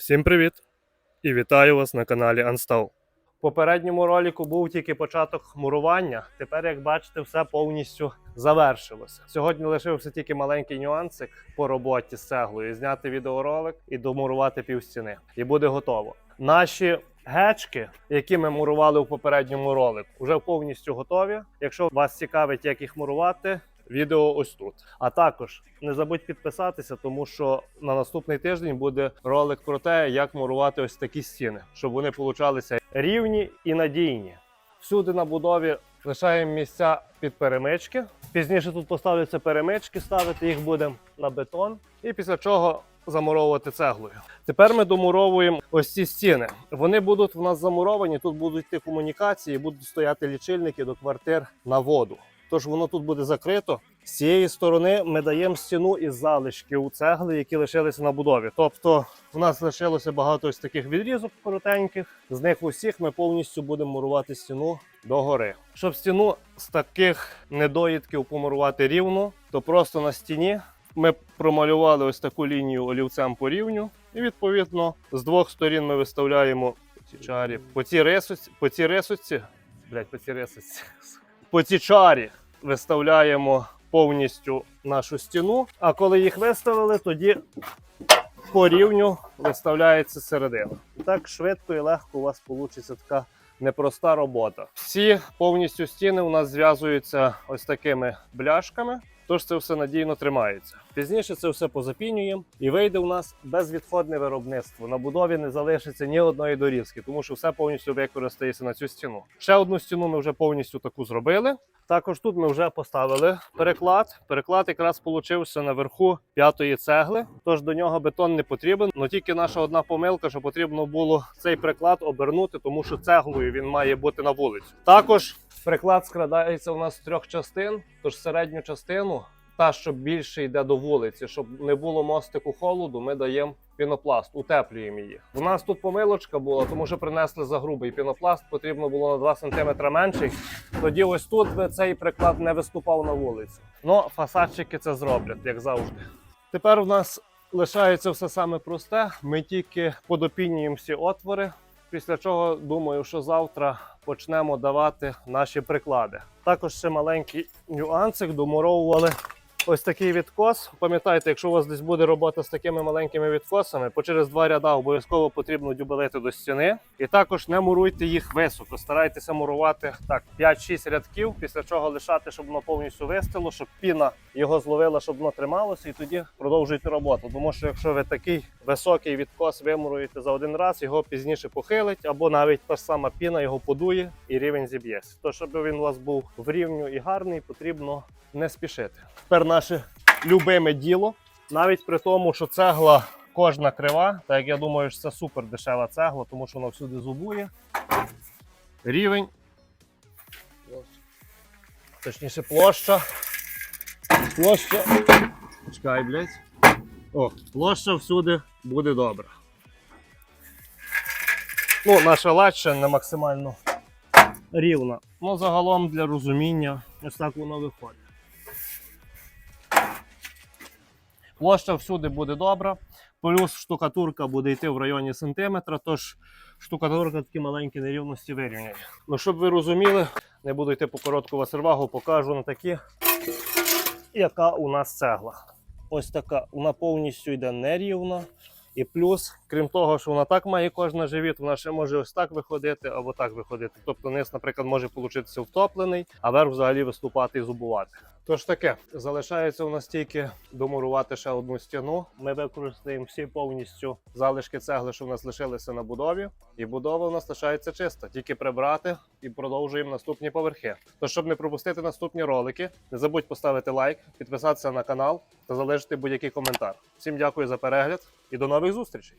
Всім привіт! І вітаю вас на каналі Unstall. В попередньому ролику був тільки початок мурування. Тепер, як бачите, все повністю завершилося. Сьогодні лишився тільки маленький нюансик по роботі з цеглою. Зняти відеоролик і домурувати півстіни. І буде готово. Наші гечки, які ми мурували у попередньому ролику, вже повністю готові. Якщо вас цікавить, як їх мурувати, відео ось тут. А також не забудь підписатися, тому що на наступний тиждень буде ролик про те, як мурувати ось такі стіни, щоб вони получалися рівні і надійні. Всюди на будові лишаємо місця під перемички. Пізніше тут поставляться перемички, ставити їх будемо на бетон, і після чого замуровувати цеглою. Тепер ми домуровуємо ось ці стіни. Вони будуть в нас замуровані. Тут будуть йти комунікації, будуть стояти лічильники до квартир на воду. Тож воно тут буде закрито. З цієї сторони ми даємо стіну із залишків цегли, які лишилися на будові. Тобто, в нас лишилося багато ось таких відрізок коротеньких. З них усіх ми повністю будемо мурувати стіну догори. Щоб стіну з таких недоїдків помурувати рівно, то просто на стіні ми промалювали ось таку лінію олівцем по рівню, і відповідно з двох сторін ми виставляємо ці чарі по цій рисочці, по цій рисочці, блядь, по цій рисочці, по цій чарі виставляємо повністю нашу стіну. А коли їх виставили, тоді по рівню виставляється середина. Так швидко і легко у вас вийде така непроста робота. Всі повністю стіни у нас зв'язуються ось такими бляшками. Тож це все надійно тримається. Пізніше це все позапінюємо і вийде у нас безвідходне виробництво. На будові не залишиться ні одної дорізки, тому що все повністю використається на цю стіну. Ще одну стіну ми вже повністю таку зробили. Також тут ми вже поставили переклад. Переклад якраз получився наверху п'ятої цегли, тож до нього бетон не потрібен. Но тільки наша одна помилка, що потрібно було цей приклад обернути, тому що цеглою він має бути на вулицю. Також приклад складається у нас з трьох частин, тож середню частину. Та, що більше йде до вулиці, щоб не було мостику холоду, ми даємо пінопласт, утеплюємо її. У нас тут помилочка була, тому що принесли за грубий пінопласт, потрібно було на 2 см менший. Тоді ось тут цей приклад не виступав на вулицю. Ну, фасадчики це зроблять, як завжди. Тепер у нас лишається все саме просте. Ми тільки подопінюємо всі отвори. Після чого думаю, що завтра почнемо давати наші приклади. Також ще маленький нюансик домуровували ось такий відкос. Пам'ятайте, якщо у вас десь буде робота з такими маленькими відкосами, по через два ряда обов'язково потрібно дюбелити до стіни. І також не муруйте їх високо. Старайтеся мурувати так 5-6 рядків, після чого лишати, щоб воно повністю вистило, щоб піна його зловила, щоб воно трималося, і тоді продовжуйте роботу. Тому що якщо ви такий високий відкос вимуруєте за один раз, його пізніше похилить, або навіть та ж сама піна його подує і рівень зіб'ється. То щоб він у вас був в рівню і гарний, потрібно не спішити. Тепер наше любиме діло, навіть при тому, що цегла кожна крива, так як я думаю, що це супер дешева цегла, тому що вона всюди зубує. Рівень. Точніше, площа. Площа. Чекай, блядь. О, площа всюди буде добра. Ну, наша лача не максимально рівна. Ну, загалом для розуміння, ось так воно виходить. Площа всюди буде добра. Плюс штукатурка буде йти в районі сантиметра, тож штукатурка такі маленькі нерівності вирівняє. Ну, щоб ви розуміли, не буду йти по коротку васервагу, покажу на такі, яка у нас цегла. Ось така, вона повністю йде нерівна. І плюс, крім того, що вона так має кожна живіт, вона ще може ось так виходити або так виходити. Тобто низ, наприклад, може получитися втоплений, а верх взагалі виступати і зубувати. Тож таке, залишається у нас тільки домурувати ще одну стіну. Ми використаємо всі повністю залишки цегли, що в нас лишилися на будові, і будова у нас лишається чиста. Тільки прибрати і продовжуємо наступні поверхи. Тож, щоб не пропустити наступні ролики, не забудь поставити лайк, підписатися на канал та залишити будь-який коментар. Всім дякую за перегляд і до нових зустрічей!